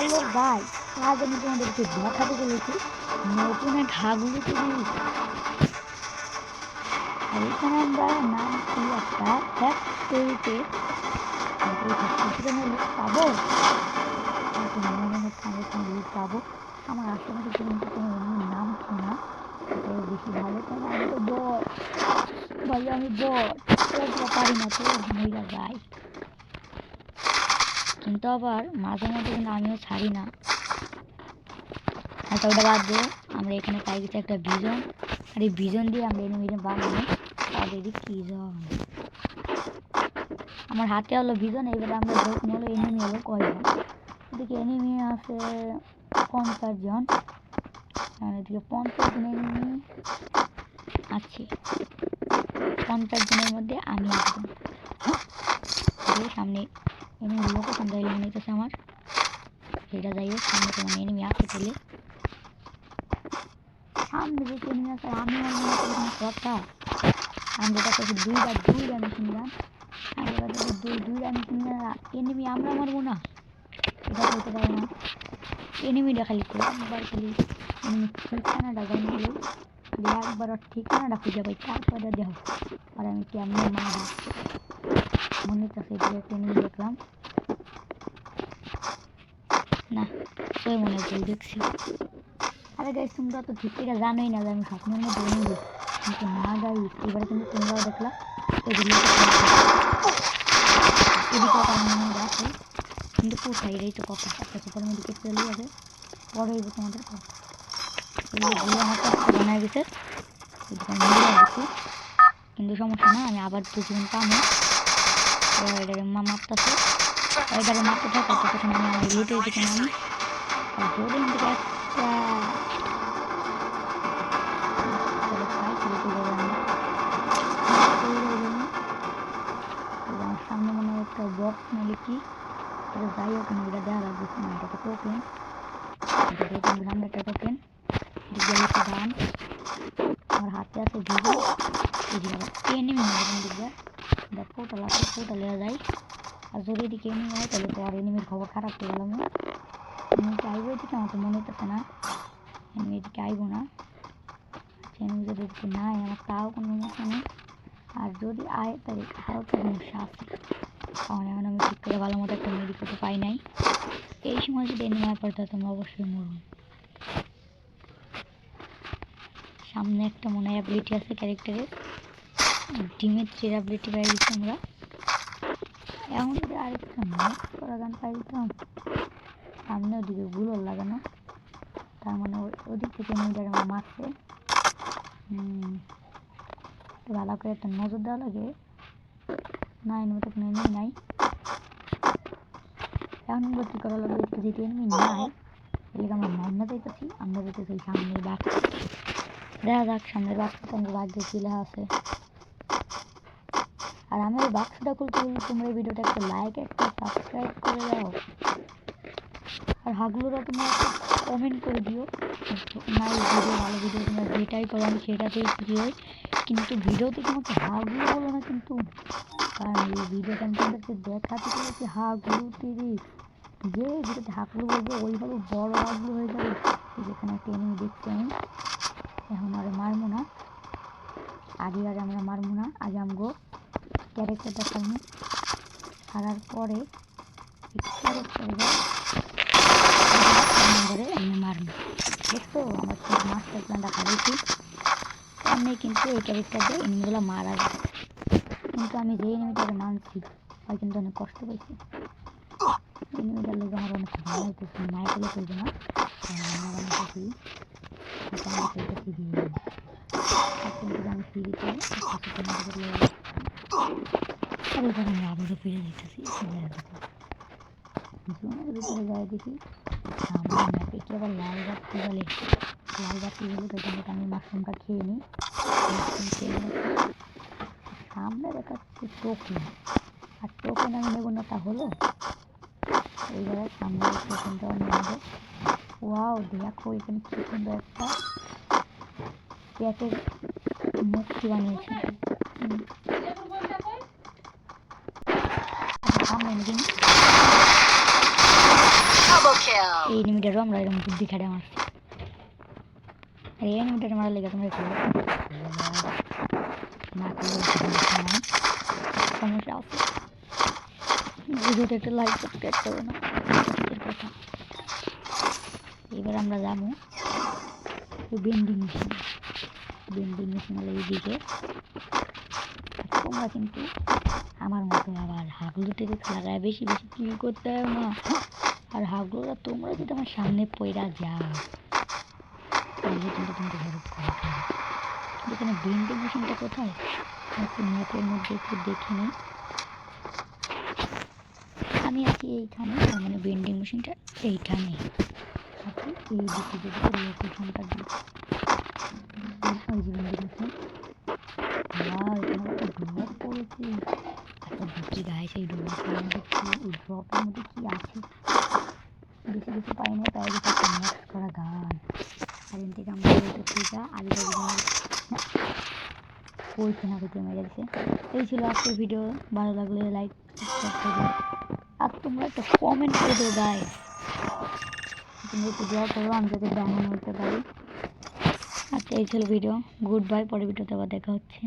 Hello guy আজ আমি তোমাদেরকে দেখাতে চলেছি নতুন এক হাগুলো তৈরি আর আমরা নাম কি একটা? ফ্যাক্টরিতে এই ফ্যাক্টরিতে পাবো। মনে হচ্ছে পাবো। আমার আশেপাশে কিন্তু কোনো এমনি নাম কি না। এটাই বেশি ভালো কারণ আমি তো বট ভাই, আমি বট পারি না, তো মহিলা গাই কিন্তু আবার মাঝে মাঝে কিন্তু আমিও ছাড়ি না। আচ্ছা ওটা বাদ দিয়ে আমরা এখানে পাই গেছি একটা ভিজন আর এই ভিজন দিয়ে আমরা এনিমিজে বানাবো কি জন? আমার হাতে হলো ভিজন এবারে আমরা দেখুন হলো এনিমি হলো কয়জন? এদিকে এনিমি আছে পঞ্চাশ জন। আর এদিকে পঞ্চাশ জন এনিমি আছে। পঞ্চাশ জনের মধ্যে আমি একজন। এই সামনে এনিমি লোকেশন দাঁড়িয়ে নিতেছে আমার। এটা যাই হোক, সামনে তোমার এনিমি আছে পেলে সামনে যে এনিমি আছে, আমি আর কথা। আমি যেটা করছি দুইবার দুইবার মেশিন গান আমি এবার যদি দুই দুইবার মেশিন গান এনিমি আমরা মারবো না। এটা বলতে পারে না। এনিমিটা খালি একবার খালি এনিমি ঠিকানাটা গান দিলে খালি একবার ঠিকানাটা খুঁজে পাই, তারপরে দেহ আর আমি কেমন মারি মনে হচ্ছে একটা এনিমি দেখলাম। না সবাই মনে ভুল দেখছি। আরে গাইস তোমরা তো ঠিক করে জানোই না আমি স্বপ্নের মধ্যে এনিমি কিন্তু না গাইস এবারে কিন্তু তোমরাও দেখলা। এই যে লোকে এদিকে কারণ মনে হয় আছে, কিন্তু কোথায় এটাই তো কথা। একটা সুপার মেডিকেট চলে যাবে। পরে হইব তোমাদের কথা এই ভুলে আমার কাছে বানায় গেছি কিন্তু সমস্যা না, আমি আবার দুজন পাবো। এটারে মা মারতেছে এবারে মারতে থাকা তখন আমি আমার লুটে দিকে নামি আর যদি কিন্তু একটা সামনে মনে হয় একটা বক্স নাহলে কি এটা যাই হোক না, এটা দেওয়া লাগবে এটা তো টোকেন এটা টোকেন সামনে একটা টোকেন হাতে এদিকে আবার এনিমি মারবেন দিকে এটা পোটাল আছে দেওয়া যায় আর যদি এদিকে এনিমি হয় তাহলে তো আর এনিমির খবর খারাপ হয়ে গেলাম এনিমিকে আইবো এদিকে আমার তো মনে হইতেছে না এনিমি এদিকে আইবো না এনিমি যদি এদিকে না আয় আমার তাও কোনো সমস্যা নেই আর যদি আয় তাহলে হালকা সমস্যা আছে কারণ এখন আমি ঠিক করে ভালো মতো একটা মেডিকেল পাই নাই এই সময় যদি এনিমি আর পড়ে তোমরা অবশ্যই মরুন সামনে একটা মনে হয় অ্যাবিলিটি আছে ক্যারেক্টারের ডিমের থ্রির অ্যাবিলিটি পাই গেছি আমরা। এখন যদি আরেকটা ম্যাচ করা গান পাই দিতাম সামনে ওদিকে গুলো লাগানো তার মানে ওদিক থেকে মিটার আমার মারছে ভালো করে একটা নজর দেওয়া লাগে। না এর মতো কোনো নাই। এখন ভর্তি করা লাগবে একটু যেহেতু এমনি নাই এলাকা আমরা মামলা যাইতেছি? আমরা সামনের বাঘ। দেখা যাক সামনের বাক্সটা আমরা দিয়ে চলে আছে? আর আমি ওই বাক্সটা খুলতে বলি তোমরা ভিডিওটা একটা লাইক একটা সাবস্ক্রাইব করে দাও। আর হাগুলোরা, তোমরা একটা কমেন্ট করে দিও। এই ভিডিও ভালো ভিডিও তোমরা যেটাই করো, আমি সেটাতেই খুশি হই। কিন্তু ভিডিওতে তোমাকে হাগুলো বলো না কিন্তু। কারণ এই ভিডিওটা আমি তোমাদেরকে দেখাতে চলেছি হাগুলো তিরিশ। যে ভিডিওতে হাগুলো বলব, ওইভাবে বড় হাগুলো হয়ে যাবে। যেখানে একটা এনিমি দেখছি আমি। এখন আর মারবো না। আগে আগে আমরা মারবো না। আগে আমগো ক্যারেক্টারটা সামনে ছাড়ার পরে ক্যারেক্টারে আমি মারবো। দেখছ আমার সেই মাস্টার প্ল্যানটা হারিয়েছি সামনে কিন্তু এই ক্যারেক্টার দিয়ে এনিমিগুলো মারা কিন্তু আমি যে এনিমিটাকে মানছি হয় কিন্তু অনেক কষ্ট পেয়েছি এনিমিটার লেগে আমার অনেক ভালো হইতেছে। মায়ের ফেলে চলবে না আবারও ফিরে যেতেছি জোনের ভিতরে যাই দেখি আমার ম্যাপে কি আবার লাল বাতি বলে লাল বাতি হলে তো কিন্তু আমি মাশরুমটা খেয়ে নিই মাশরুম খেয়ে সামনে দেখাচ্ছে টোকেন আর টোকেন আমি নেব না তা হলো এইবারে সামনে টোকেনটাও নিয়ে নেব। ওয়াও দেখো এখানে কি সুন্দর একটা পেটের মুক্তি বানিয়েছে. এই এনিমিটারও আমরা এরকম বুদ্ধি খাটে আর এই এনিমিটার মারার লেগে তোমরা একটু না সমস্যা আছে। ভিডিওটা একটা লাইক সাবস্ক্রাইব করে না। এবার আমরা যাব বেন্ডিং মেশিন বেন্ডিং মেশিন হলো এইদিকে তোমরা কিন্তু আমার মতো আবার হাগলুটে লাগায় বেশি বেশি কিল করতে হবে না আর হাগলুরা, তোমরা যদি আমার সামনে পয়রা যাও, তাহলে কিন্তু কিন্তু হেল্প করে এখানে বেন্ডিং মেশিনটা কোথায়? একটু ম্যাপের মধ্যে একটু দেখে নিই। আমি আছি এইখানে মানে বেন্ডিং মেশিনটা এইখানে। এই দিকে কিছু পাই না, তাই করা মেরে দিছে এই ছিল আজকের ভিডিও ভালো লাগলে লাইক আর তোমরা একটা কমেন্ট করে দেবো গায়ে তুমি একটু দোয়া করো, আমি যাতে ব্যায়াম হতে পারি। আচ্ছা এই ছিল ভিডিও গুড বাই পরে ভিডিওতে আবার দেখা হচ্ছে।